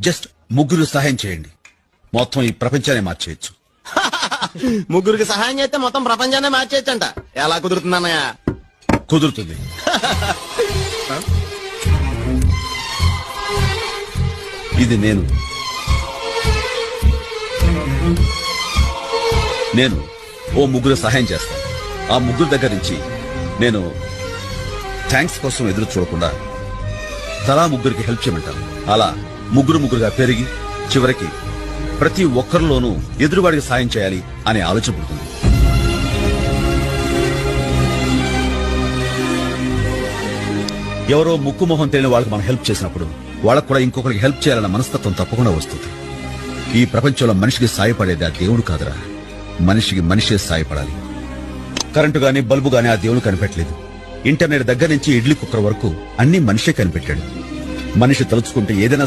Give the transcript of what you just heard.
Just ముగ్గురు సహాయం చేయండి. మొత్తం ఈ ప్రపంచాన్ని మార్చేయచ్చు. ముగ్గురికి సహాయం చేస్తే మొత్తం ప్రపంచాన్ని మార్చేయచ్చంట. ఎలా కుదురుతుందన్నయ్య కుదురుతుంది. ఇది నేను. నేను ఓ ముగ్గురు సహాయం చేస్తాను. ఆ ముగ్గురు దగ్గర నుంచి నేను థ్యాంక్స్ కోసం ఎదురు చూడకుండా తలా ముగ్గురికి హెల్ప్ చేయమంటాను. అలా ముగ్గురు ముగ్గురుగా పెరిగి చివరికి ప్రతి ఒక్కరిలోనూ ఎదురువాడికి సాయం చేయాలి అనే ఆలోచన పుడుతుంది. ఎవరో ముక్కు మొహం తెలియని వాళ్ళకి మనం హెల్ప్ చేసినప్పుడు వాళ్ళకు కూడా ఇంకొకరికి హెల్ప్ చేయాలన్న మనస్తత్వం తప్పకుండా వస్తుంది. ఈ ప్రపంచంలో మనిషికి సాయపడేది ఆ దేవుడు కాదురా. మనిషికి మనిషే సాయపడాలి. కరెంటు గాని బల్బు గాని ఆ దేవుడు కనిపెట్టలేదు. ఇంటర్నెట్ దగ్గర నుంచి ఇడ్లీ కుక్కర్ వరకు అన్ని మనిషే కనిపెట్టాడు. మనిషి తలుచుకుంటే ఏదైనా